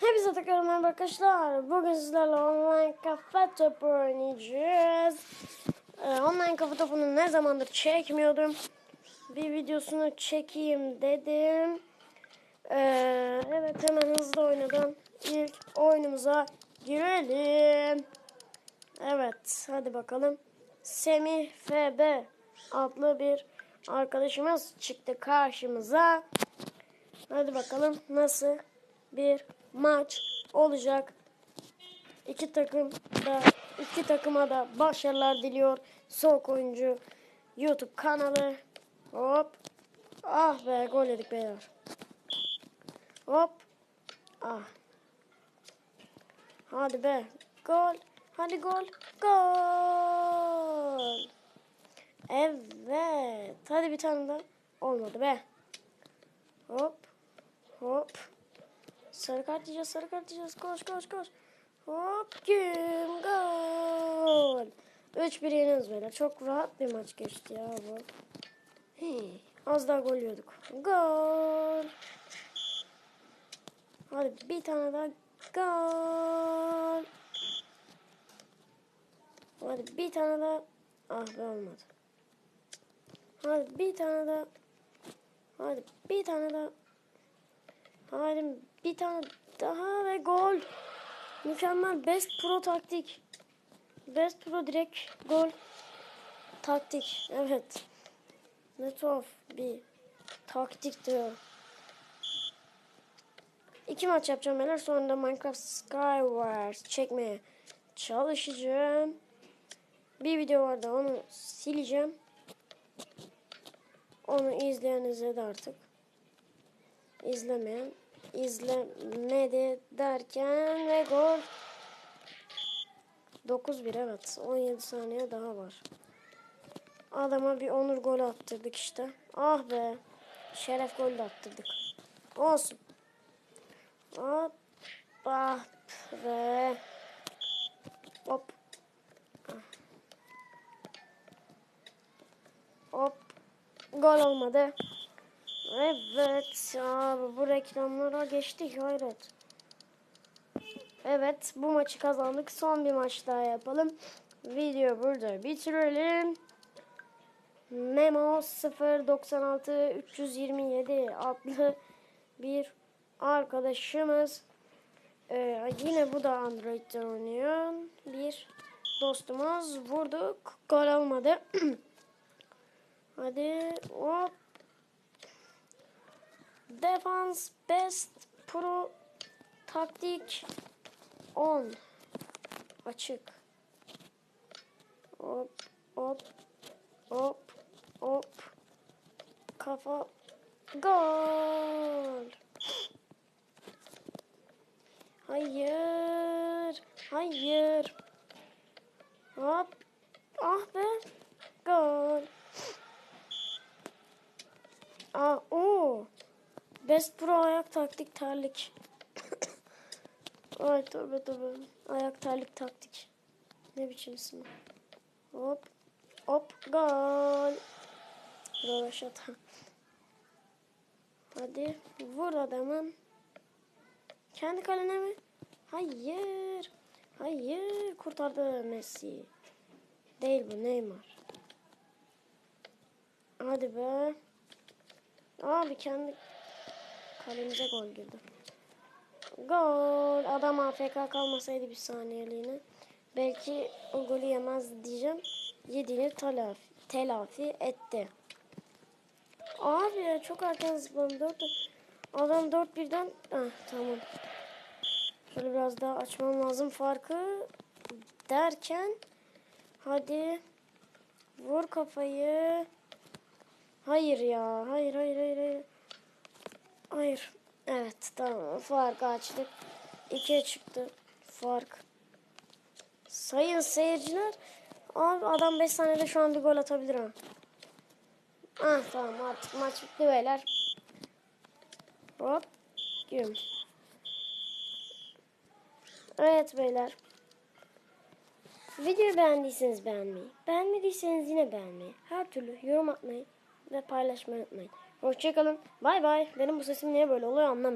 Hepinize tekrar merhaba arkadaşlar. Bugün sizlerle online kafa topu oynayacağız. Ee, online kafa topunu ne zamandır çekmiyordum. Bir videosunu çekeyim dedim. Ee, evet hemen hızlı oynadan ilk oyunumuza girelim. Evet hadi bakalım. Semih FB adlı bir arkadaşımız çıktı karşımıza. Hadi bakalım nasıl bir maç olacak. İki takım da iki takıma da başarılar diliyor. Soğuk oyuncu YouTube kanalı. Hop. Ah be gol yedik beyler. Hop. Ah. Hadi be. Gol. Hadi gol. Gol. Evet. Hadi bir tane daha. Olmadı be. Hop. Hop. Sarı kart yiyeceğiz, sarı kart yiyeceğiz. Koş, koş, koş. Hop, güm, gol. 3-1 yeniyoruz böyle. Çok rahat bir maç geçti ya bu. Hii, az daha gol yiyorduk. Gol. Hadi bir tane daha. Gol. Hadi bir tane daha. Ah be olmadı. Hadi bir tane daha. Hadi bir tane daha. Hadi bir tane daha ve gol. Mükemmel. Best Pro taktik. Best Pro direkt gol. Taktik. Evet. Ne tuhaf bir taktik diyor. İki maç yapacağım beyler. Sonra da Minecraft Skywars çekmeye çalışacağım. Bir video vardı onu sileceğim. Onu izleyen izledi artık izlemeyen izlemedi derken ve gol 9-1 evet 17 saniye daha var. Adama bir onur gol attırdık işte. Ah be. Şeref gol de attırdık. Olsun. Hop. Ah be. Hop. Hop. Gol olmadı. Evet abi bu reklamlara geçtik hayret. Evet bu maçı kazandık. Son bir maç daha yapalım. Video burada bitirelim. Memo 096 327 adlı bir arkadaşımız. Ee, yine bu da Android'de oynuyor. Bir dostumuz vurduk. Gol olmadı. Hadi hop. Defans Best Pro Taktik 10 Açık. Hop hop hop hop. Kafa. Gol. Hayır Hayır. Hop. Ah be. Gol. Aa, o Best Pro ayak taktik terlik. Ay tövbe tövbe. Ayak terlik taktik. Ne biçim isim? Hop. Hop. Gol. Röveşata. Hadi. Vur adamın. Kendi kalene mi? Hayır. Hayır. Kurtardı Messi. Değil bu Neymar. Hadi be. Abi kendi Kalemize gol girdi. Gol. Adam AFK kalmasaydı bir saniyeliğine. Belki o golü yemez diyeceğim. Yediğini telafi, telafi etti. Abi ya çok erken zıpladım. 4 Adam 4 birden ah, tamam. Şöyle biraz daha açmam lazım farkı derken hadi vur kafayı. Hayır ya. Hayır hayır hayır hayır. Hayır. Evet tamam fark açtık. İkiye çıktı fark. Sayın seyirciler. Abi adam 5 saniyede şu an bir gol atabilir ha. Ah tamam artık maç bitti beyler. Hop. Güm. Evet beyler. Videoyu beğendiyseniz beğenmeyi, beğenmediyseniz yine beğenmeyi, her türlü yorum atmayı ve paylaşmayı unutmayın. Hoşçakalın. Bay bay. Benim bu sesim niye böyle oluyor anlamıyorum.